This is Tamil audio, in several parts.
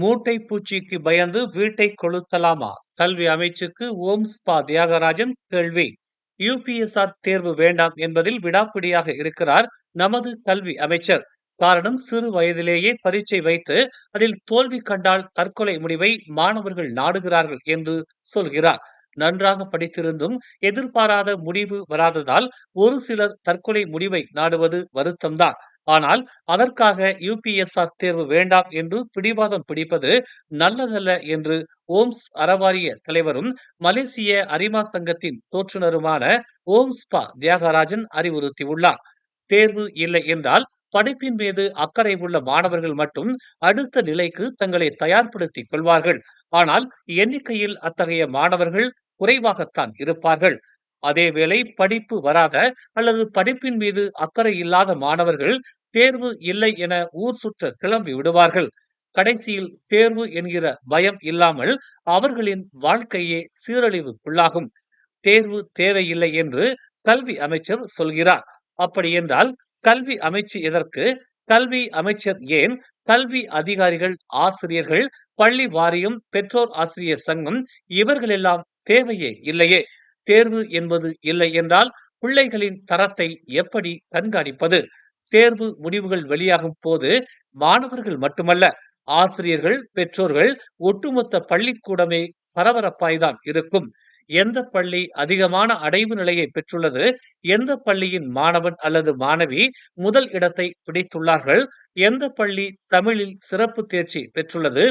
மூட்டை பூச்சிக்கு பயந்து வீட்டை கொளுத்தலாமா? கல்வி அமைச்சுக்கு ஓம் ஸ்பா தியாகராஜன் கேள்வி. யூபிஎஸ்ஆர் தேர்வு வேண்டாம் என்பதில் விடாப்பிடியாக இருக்கிறார் நமது கல்வி அமைச்சர். காரணம் சிறு வயதிலேயே பரீட்சை வைத்து அதில் தோல்வி கண்டால் தற்கொலை முடிவை மாணவர்கள் நாடுகிறார்கள் என்று சொல்கிறார். நன்றாக படித்திருந்தும் எதிர்பாராத முடிவு வராததால் ஒரு சிலர் தற்கொலை முடிவை நாடுவது வருத்தம்தான். ஆனால் அதற்காக யுபிஎஸ்ஆர் தேர்வு வேண்டாம் என்று பிடிவாதம் பிடிப்பது நல்லதல்ல என்று ஓம்ஸ் அறவாரிய தலைவரும் மலேசிய அரிமா சங்கத்தின் தோற்றுநருமான ஓம்ஸ் பா தியாகராஜன் அறிவுறுத்தியுள்ளார். தேர்வு இல்லை என்றால் படிப்பின் மீது அக்கறை உள்ள மாணவர்கள் மட்டும் அடுத்த நிலைக்கு தங்களை தயார்படுத்திக் கொள்வார்கள். ஆனால் எண்ணிக்கையில் அத்தகைய மாணவர்கள் குறைவாகத்தான் இருப்பார்கள். அதேவேளை படிப்பு வராத அல்லது படிப்பின் மீது அக்கறை இல்லாத மாணவர்கள் தேர்வு இல்லை என ஊர் சுற்ற கிளம்பி விடுவார்கள். கடைசியில் தேர்வு என்கிற பயம் இல்லாமல் அவர்களின் வாழ்க்கையே சீரழிவுக்குள்ளாகும். தேர்வு தேவையில்லை என்று கல்வி அமைச்சர் சொல்கிறார். அப்படி என்றால் கல்வி அமைச்சு எதற்கு? கல்வி அமைச்சர் ஏன்? கல்வி அதிகாரிகள் ஆசிரியர்கள் பள்ளி வாரியம் பெற்றோர் ஆசிரியர் சங்கம் இவர்களெல்லாம் தேவையே இல்லையே. தேர்வு என்பது இல்லை என்றால் பிள்ளைகளின் தரத்தை எப்படி கண்காணிப்பது? தேர்வு முடிவுகள் வெளியாகும் போது மாணவர்கள் மட்டுமல்ல ஆசிரியர்கள் பெற்றோர்கள் ஒட்டுமொத்த பள்ளிக்கூடமே பரபரப்பாய்தான் இருக்கும். எந்த பள்ளி அதிகமான அடைவு நிலையை பெற்றுள்ளது? எந்த பள்ளியின் மாணவன் அல்லது மாணவி முதல் இடத்தை பிடித்துள்ளார்கள்? எந்த பள்ளி தமிழில் சிறப்பு தேர்ச்சி பெற்றுள்ளது?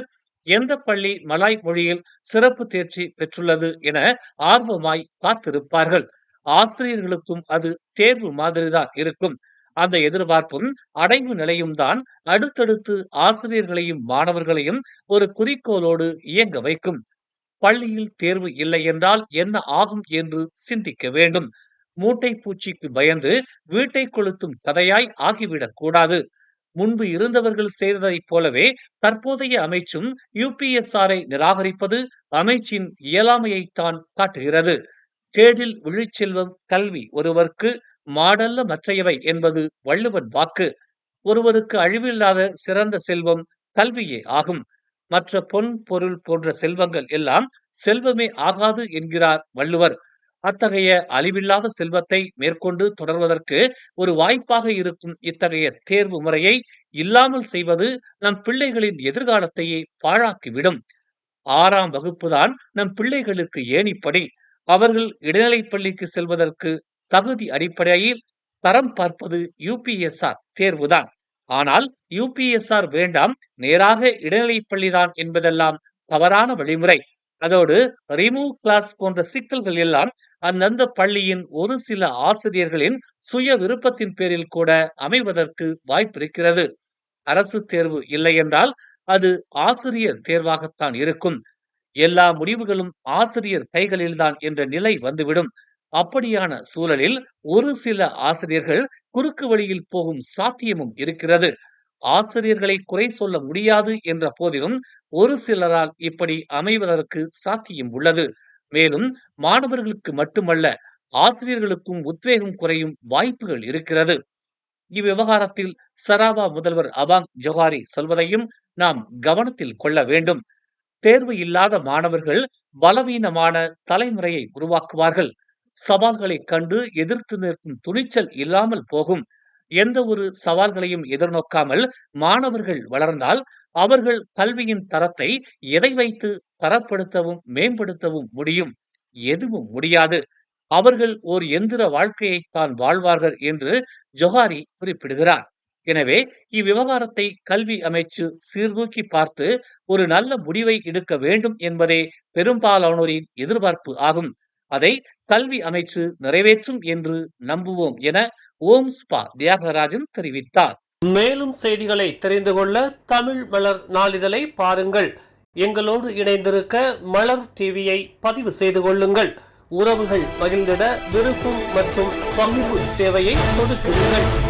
எந்த பள்ளி மலாய் மொழியில் சிறப்பு தேர்ச்சி பெற்றுள்ளது என ஆர்வமாய் காத்திருப்பார்கள். ஆசிரியர்களுக்கும் அது தேர்வு மாதிரிதான் இருக்கும். அந்த எதிர்பார்ப்பும் அடைவு நிலையும் தான் அடுத்தடுத்து ஆசிரியர்களையும் மாணவர்களையும் ஒரு குறிக்கோளோடு இயங்க வைக்கும். பள்ளியில் தேர்வு இல்லை என்றால் என்ன ஆகும் என்று சிந்திக்க வேண்டும். மூட்டை பூச்சிக்கு பயந்து வீட்டை கொளுத்தும் கதையாய் ஆகிவிடக் கூடாது. முன்பு இருந்தவர்கள் செய்ததைப் போலவே தற்போதைய அமைச்சும் யுபிஎஸ்ஆரை நிராகரிப்பது அமைச்சின் இயலாமையைத்தான் காட்டுகிறது. கேடில் விழிச்செல்வம் கல்வி ஒருவர்க்கு மாடல்ல மற்றையவை என்பது வள்ளுவன் வாக்கு. ஒருவருக்கு அழிவில்லாத சிறந்த செல்வம் கல்வியே ஆகும். மற்ற பொன் பொருள் போன்ற செல்வங்கள் எல்லாம் செல்வமே ஆகாது என்கிறார் வள்ளுவர். அத்தகைய அழிவில்லாத செல்வத்தை மேற்கொண்டு தொடர்வதற்கு ஒரு வாய்ப்பாக இருக்கும் இத்தகைய தேர்வு முறையை இல்லாமல் செய்வது நம் பிள்ளைகளின் எதிர்காலத்தையே பாழாக்கிவிடும். ஆறாம் வகுப்புதான் நம் பிள்ளைகளுக்கு ஏணிப்படி. அவர்கள் இடைநிலைப் பள்ளிக்கு செல்வதற்கு தகுதி அடிப்படையில் தரம் பார்ப்பது யூபிஎஸ்ஆர் தேர்வுதான். ஆனால் யூபிஎஸ்ஆர் வேண்டாம் நேராக இடைநிலைப்பள்ளிதான் என்பதெல்லாம் தவறான வழிமுறை. அதோடு ரிமூவ் கிளாஸ் போன்ற சிக்கல்கள் எல்லாம் அந்தந்த பள்ளியின் ஒரு சில ஆசிரியர்களின் சுய விருப்பத்தின் பேரில் கூட அமைவதற்கு வாய்ப்பிருக்கிறது. அரசு தேர்வு இல்லை என்றால் அது ஆசிரியர் தேர்வாகத்தான் இருக்கும். எல்லா முடிவுகளும் ஆசிரியர் கைகளில்தான் என்ற நிலை வந்துவிடும். அப்படியான சூழலில் ஒரு சில ஆசிரியர்கள் குறுக்கு வழியில் போகும் சாத்தியமும் இருக்கிறது. ஆசிரியர்களை குறை சொல்ல முடியாது என்ற போதிலும் ஒரு சிலரால் இப்படி அமைவதற்கு சாத்தியம் உள்ளது. மேலும் மாணவர்களுக்கு மட்டுமல்ல ஆசிரியர்களுக்கும் உத்வேகம் குறையும் வாய்ப்புகள் இருக்கிறது. இவ்விவகாரத்தில் சராவா முதல்வர் அபாங் ஜொஹாரி சொல்வதையும் நாம் கவனத்தில் கொள்ள வேண்டும். தேர்வு இல்லாத மாணவர்கள் பலவீனமான தலைமுறையை உருவாக்குவார்கள். சவால்களை கண்டு எதிர்த்து நிற்கும் துணிச்சல் இல்லாமல் போகும். எந்த ஒரு சவால்களையும் எதிர்நோக்காமல் மாணவர்கள் வளர்ந்தால் அவர்கள் கல்வியின் தரத்தை எதை வைத்து தரப்படுத்தவும் மேம்படுத்தவும் முடியும்? எதுவும் முடியாது. அவர்கள் ஓர் எந்திர வாழ்க்கையை தான் வாழ்வார்கள் என்று ஜொஹாரி குறிப்பிடுகிறார். எனவே இவ்விவகாரத்தை கல்வி அமைச்சு சீர்தூக்கி பார்த்து ஒரு நல்ல முடிவை எடுக்க வேண்டும் என்பதே பெரும்பாலானோரின் எதிர்பார்ப்பு ஆகும். அதை கல்வி அமைச்சு நிறைவேற்றும் என்று நம்புவோம் என ஓம் ஸ்பா தியாகராஜன் தெரிவித்தார். மேலும் செய்திகளை தெரிந்து கொள்ள தமிழ் மலர் நாளிதழை பாருங்கள். எங்களோடு இணைந்திருக்க மலர் டிவியை பதிவு செய்து கொள்ளுங்கள். உறவுகள் மகிழ்ந்திட விருப்பம் மற்றும் பகிர்வு சேவையை சொடுக்குங்கள்.